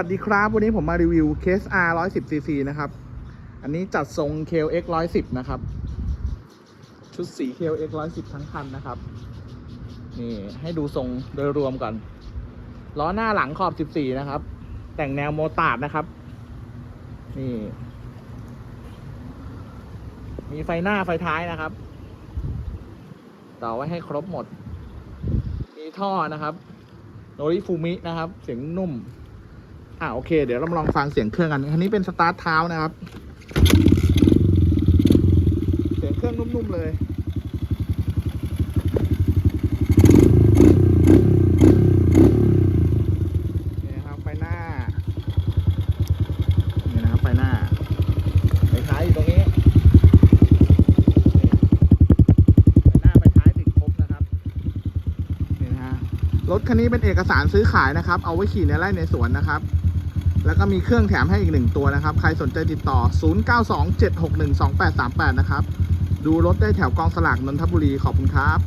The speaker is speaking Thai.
สวัสดีครับ วันนี้ผมมารีวิวเคส R 110 cc นะครับ อันนี้จัดทรง KLX 110 นะครับ ชุดสี KLX 110 ทั้งคันนะครับ นี่ให้ดูทรงโดยรวมก่อน ล้อหน้าหลังขอบ 14 นะครับ แต่งแนวโมตาร์ดนะครับ นี่ มีไฟหน้าไฟท้ายนะครับ ต่อไว้ให้ครบหมด มีท่อนะครับ โนริฟูมินะครับ เสียงนุ่ม อ่าโอเค เดี๋ยวเรามาลองฟังเสียงเครื่องกันอันนี้เป็นสตาร์ทเท้านะครับ เสียงเครื่องนุ่มๆเลยนี่นะครับไฟหน้านี่นะครับไฟหน้าไฟท้ายอยู่ตรงนี้ไฟหน้าไฟท้ายติดครบนะครับนี่นะฮะรถคันนี้เป็นเอกสารซื้อขายนะครับ เอาไว้ขี่ในไร่ในสวนนะครับ แล้วก็มีเครื่องแถมให้อีกหนึ่งตัวนะครับ ใครสนใจติดต่อ 0927612838 นะครับ ดูรถได้แถวกองสลากนนทบุรี ขอบคุณครับ